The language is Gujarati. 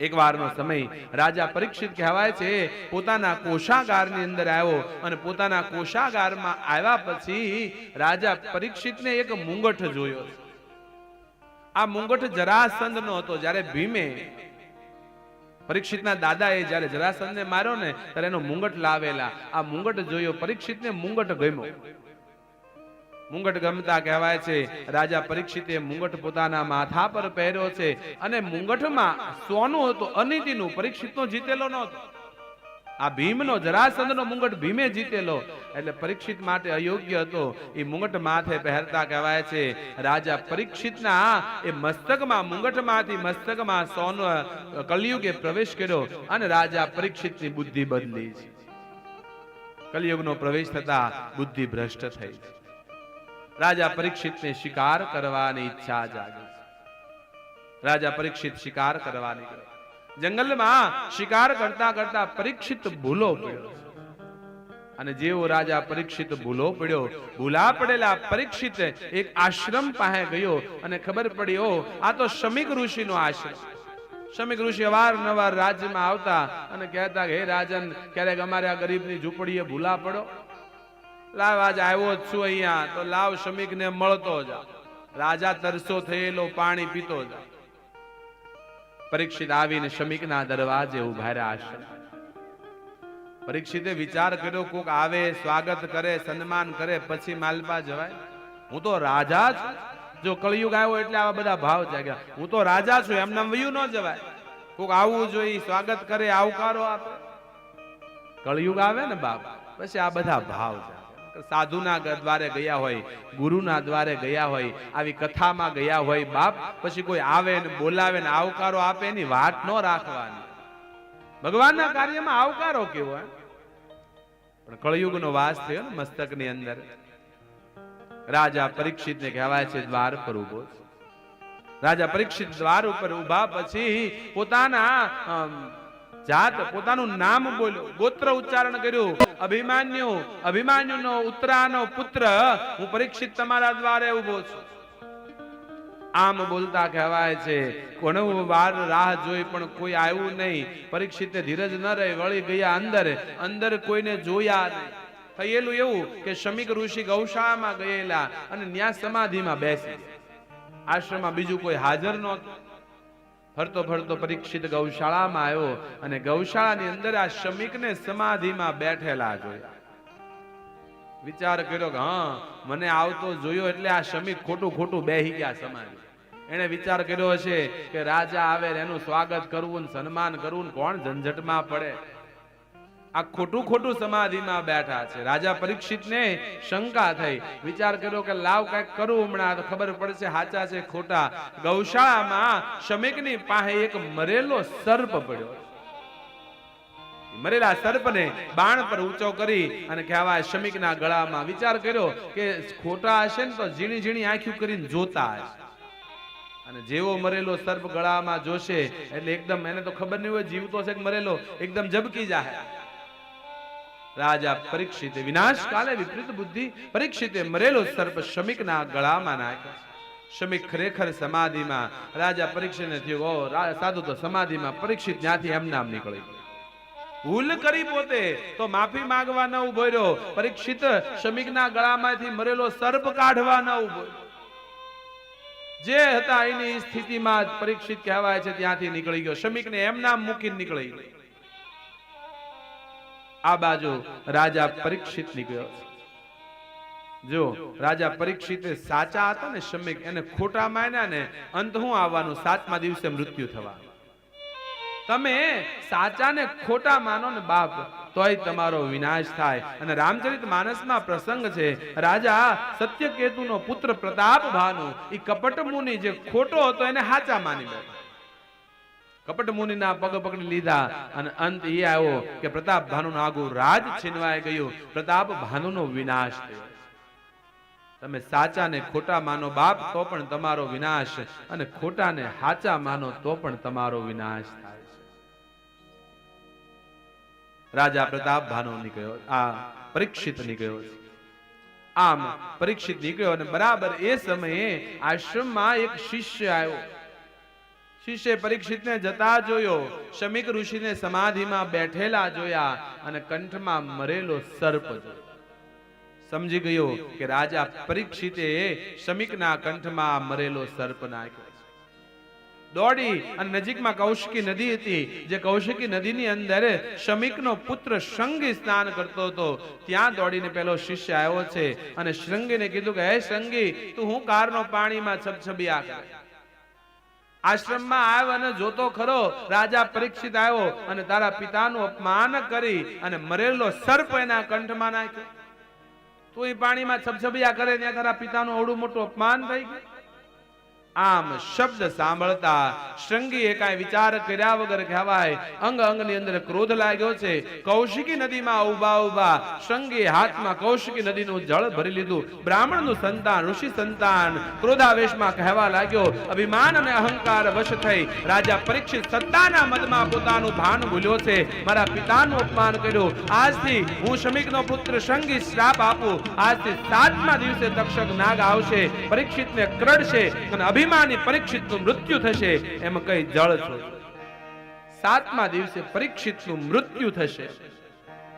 એક વારનો સમય રાજા પરીક્ષિત કહેવાય છે, પોતાના કોષાગારની અંદર આવ્યો અને પોતાના કોષાગારમાં આવ્યા પછી રાજા પરીક્ષિતને એક મુંગઠ જોયો. આ મુંગઠ જરાસંધનો હતો, જ્યારે ભીમે પરીક્ષિતના દાદાએ જ્યારે જરાસંધને માર્યો ને, ત્યારે એનો મુંગટ લાવેલા. આ મુંગટ જોયો, પરીક્ષિતને મુંગટ ગમ્યો. મુંગટ ગમતા કહેવાય છે. રાજા પરીક્ષિતે મુંગટ પોતાના માથા પર પહેર્યો છે અને મુંગટમાં સોનું હતું. અનિતિનું પરીક્ષિતનો જીતેલો નહોતો. આ ભીમનો જરાસંધનો મુંગટ ભીમે જીતેલો. એટલે પરીક્ષિત માટે અયોગ્ય હતો. એ મુંગટ માથે પહેરતા કહેવાય છે. રાજા પરીક્ષિતના એ મસ્તકમાં, મુંગટમાંથી મસ્તકમાં સોનો કલયુગે પ્રવેશ કર્યો અને રાજા પરીક્ષિતની બુદ્ધિ બદલી. છે કલયુગનો પ્રવેશ થતા બુદ્ધિ ભ્રષ્ટ થઈ છે રાજા પરીક્ષિતને શિકાર કરવાની ઈચ્છા જાગી. રાજા પરીક્ષિત શિકાર કરવા જંગલમાં શિકાર કરતા કરતા પરીક્ષિત ભૂલો પડ્યો. અને જેવો રાજા પરીક્ષિત ભૂલો પડ્યો, ભૂલા પડેલા પરીક્ષિત એક આશ્રમ પાસે ગયો અને ખબર પડી ઓ આ તો શમિક ઋષિનો આશ્રમ. શમિક ઋષિ અવારનવાર રાજ્યમાં આવતા અને કહેતા કે, હે રાજન, ક્યારેક અમારે આ ગરીબની ઝૂંપડીએ ભૂલા પડો. લાવ, આજ આવ્યો જ છું અહીંયા. તો લાવ શમિક ને મળતો જા. રાજા તરસો થયેલો, પાણી પીતો જા. પરીક્ષિત આવીને શમિકના દરવાજે ઊભા રહ્યા પરીક્ષિતે વિચાર કર્યો, કોક આવે, સ્વાગત કરે, સન્માન કરે, પછી માલપા જવાય. હું તો રાજા છું જો કળિયુગ આવ્યો એટલે આવા બધા ભાવ જાગ્યા. હું તો રાજા છું એમને વયું ન જવાય. કોક આવવું જોઈએ સ્વાગત કરે, આવકારો આપે. કળિયુગ આવે ને બાપ, પછી આ બધા ભાવ જાગે સાધુના દ્વારે ગયા હોય, ગુરુના દ્વારે ગયા હોય, આવી કથામાં ગયા હોય બાપ, પછી કોઈ આવે ને બોલાવે ને આવકારો આપે એની વાત ન રાખવાની. ભગવાનના કાર્યમાં આવકારો કેવો પણ કળયુગનો વાસ થયો ને મસ્તકની અંદર. રાજા પરીક્ષિતને કહેવાય છે, દ્વાર પર ઊભો રાજા પરીક્ષિત દ્વાર ઉપર ઊભા પછી પોતાના જાત પોતાનું નામ બોલ્યો, ગોત્ર ઉચ્ચારણ કર્યું, અભિમાન્યુ, અભિમાન્યુનો ઉત્તરાનો પુત્ર, હું પરીક્ષિત તમારા દ્વારે ઊભો છું. આમ બોલતા કહેવાય છે, ઘણું વાર રાહ જોઈ પણ કોઈ આવ્યું નહીં. પરીક્ષિતે ધીરજ ન રહી, વળી ગયા અંદર અંદર કોઈને જોયા નહીં. થયેલું એવું કે શમિક ઋષિ ગૌશાળામાં ગયેલા અને ન્યા સમાધિમાં બેસી. આશ્રમમાં બીજું કોઈ હાજર નહોતું. ફરતો ફરતો પરીક્ષિત ગૌશાળામાં આવ્યો અને ગૌશાળાની અંદર આ શમિકને સમાધિમાં બેઠેલા જોયા. વિચાર કર્યો કે, હા, મને આવતો જોયો એટલે આ શમિક ખોટું ખોટું બેહી ગયા સમાધિ. એને વિચાર કર્યો હશે કે રાજા આવે એનું સ્વાગત કરવું સન્માન કરવું કોણ ઝંઝટમાં પડે. આ ખોટું ખોટું સમાધિમાં બેઠા છે. રાજા પરીક્ષિતને શંકા થઈ. વિચાર કર્યો કે લાવ કંઈક કરું હમણાં, તો ખબર પડશે સાચા છે, ખોટા. ગૌશાળામાં શમિકની પાસે એક મરેલો સર્પ પડ્યો. મરેલા સર્પને બાણ પર ઊંચો કરી અને કહેવાય શમિકના ગળામાં વિચાર કર્યો કે ખોટા હશે ને તો ઝીણી ઝીણી આંખ્યું કરીને જોતા હશે. અને જેવો મરેલો સર્પ ગળામાં જોશે, એટલે એકદમ એને તો ખબર નહીં હોય, જીવતો છે કે મરેલો, એકદમ જબકી જાય રાજા પરીક્ષિતે વિનાશ કાલે વિપરીત બુદ્ધિ પરીક્ષિતે મરેલો સર્પ શમિકના ગળામાં નાખ્યો. શમિક ખરેખર સમાધિમાં રાજા પરીક્ષિતને થયું, ઓ સાધુ, તો સમાધિમાં પરીક્ષિત ત્યાંથી એમ નામ નીકળી ભૂલ કરી પોતે, તો માફી માંગવા ન ઊભો રહ્યો. પરીક્ષિત શમિકના ગળામાંથી મરેલો સર્પ કાઢવા ન ઊભો જે હતા એની સ્થિતિમાં પરીક્ષિત કહેવાય છે, ત્યાંથી નીકળી ગયો. શમિકને એમ નામ મૂકીને નીકળી ગયો. આ બાજુ રાજા પરીક્ષિત નીકળ્યો. જો રાજા પરીક્ષિત સાચા હતા ને શમિક એને ખોટા માન્યા ને અંત હું આવવાનું, સાતમા દિવસે મૃત્યુ થવા. તમે સાચા ને ખોટા માનો ને બાપ, તોય તમારો વિનાશ થાય. અને રામચરિત માનસમાં પ્રસંગ છે, રાજા સત્યકેતુનો પુત્ર પ્રતાપ ભાનુ એ કપટ મુનિ જે ખોટો હતો એને હાચા માની બેઠો. કપટ મુનિના પગ પકડી લીધા અને અંત એ આવ્યો કે પ્રતાપ ભાનુનું આગું રાજ છીનવાઈ ગયું. પ્રતાપ ભાનુનો વિનાશ થયો. તમે સાચાને ખોટા માનો બાપ તો પણ તમારો વિનાશ અને ખોટાને હાચા માનો તો પણ તમારો વિનાશ થાય રાજા પ્રતાપ ભાનુ નીકળ્યો. આ પરીક્ષિત નીકળ્યો આમ પરીક્ષિત નીકળ્યો અને બરાબર એ સમયે આશ્રમમાં એક શિષ્ય આવ્યો. શિષ્ય પરીક્ષિતને જતા જોયો. શમિક ઋષિને સમાધિમાં બેઠેલા જોયા અને કંઠમાં મરેલો સર્પ જોયો. સમજી ગયો કે રાજા પરીક્ષિતે શમિકના કંઠમાં મરેલો સર્પ નાખ્યો દોડી અને નજીકમાં કૌશિકી નદી હતી. જે કૌશિકી નદીની અંદર શમિકનો પુત્ર શંગી સ્નાન કરતો હતો. ત્યાં દોડીને પેલો શિષ્ય આવ્યો છે અને શૃંગીને કીધું કે, હે શૃંગી, તું હું કારનો પાણીમાં છબછબિયા કરે? આશ્રમમાં આવ્યો અને જોતો ખરો. રાજા પરીક્ષિત આવ્યો અને તારા પિતાનું અપમાન કરી અને મરેલો સર્પ એના કંઠમાં નાખ્યો. તું એ પાણીમાં છબછબિયા કરે ત્યાં તારા પિતાનું અવડું મોટું અપમાન થઈ ગયું. આમ શબ્દ સાંભળતા શૃંગીએ કાંઈ વિચાર કર્યા વગર કહેવાય, અંગ અંગની અંદર ક્રોધ લાગ્યો છે. કૌશિકી નદીમાં ઊભા ઊભા શૃંગીએ હાથમાં કૌશિકી નદીનું જળ ભરી લીધું. બ્રાહ્મણનું સંતાન, ઋષિ સંતાન ક્રોધાવેશમાં કહેવા લાગ્યો. અભિમાન અને અહંકાર વશ થઈ રાજા પરીક્ષિત સત્તાના મદમાં પોતાનું ભાન ભૂલ્યો છે. મારા પિતાનું અપમાન કર્યું. આજથી હું શમિકનો પુત્ર શૃંગી શ્રાપ આપું. આજથી સાતમા દિવસે તક્ષક નાગ આવશે, પરીક્ષિતને કરડશે અને અભિમાની પરીક્ષિતનું મૃત્યુ થશે એમ કઈ જળ છો? સાતમા દિવસે પરીક્ષિતનું મૃત્યુ થશે.